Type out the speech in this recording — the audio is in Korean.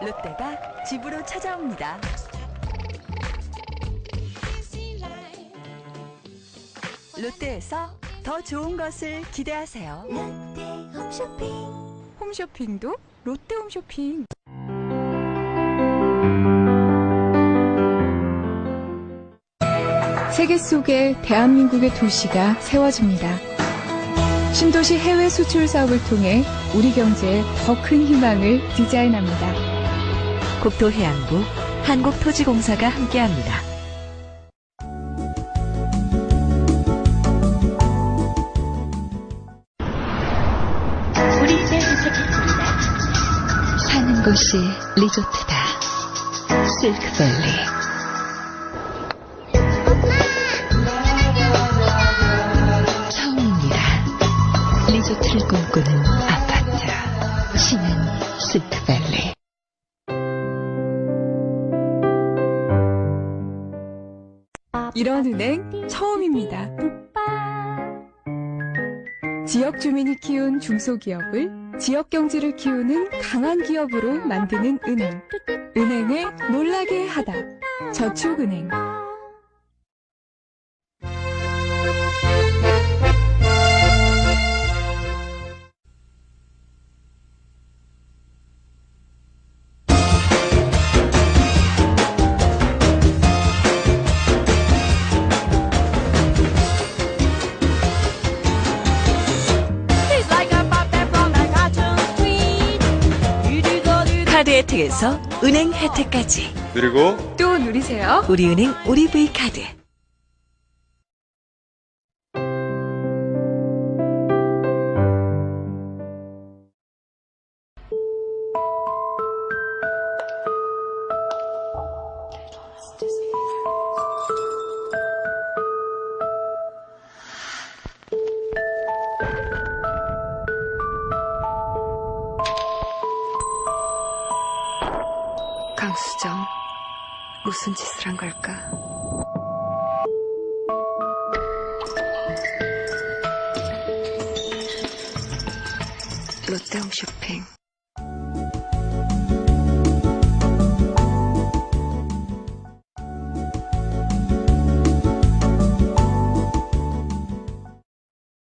롯데가 집으로 찾아옵니다. 롯데에서 더 좋은 것을 기대하세요. 홈쇼핑도 롯데 홈쇼핑. 세계 속에 대한민국의 도시가 세워집니다. 신도시 해외 수출 사업을 통해 우리 경제에 더 큰 희망을 디자인합니다. 국토해양부 한국토지공사가 함께합니다. 우리 집에 도착했습니다. 사는 곳이 리조트다. 실크밸리. 꿈꾸는 아파트. 신은 실크밸리. 이런 은행 처음입니다. 지역 주민이 키운 중소기업을 지역 경제를 키우는 강한 기업으로 만드는 은행. 은행을 놀라게 하다. 저축은행. 카드 혜택에서 은행 혜택까지. 그리고 또 누리세요. 우리은행 우리브이 카드. 강수정, 무슨 짓을 한 걸까? 롯데홈 쇼핑.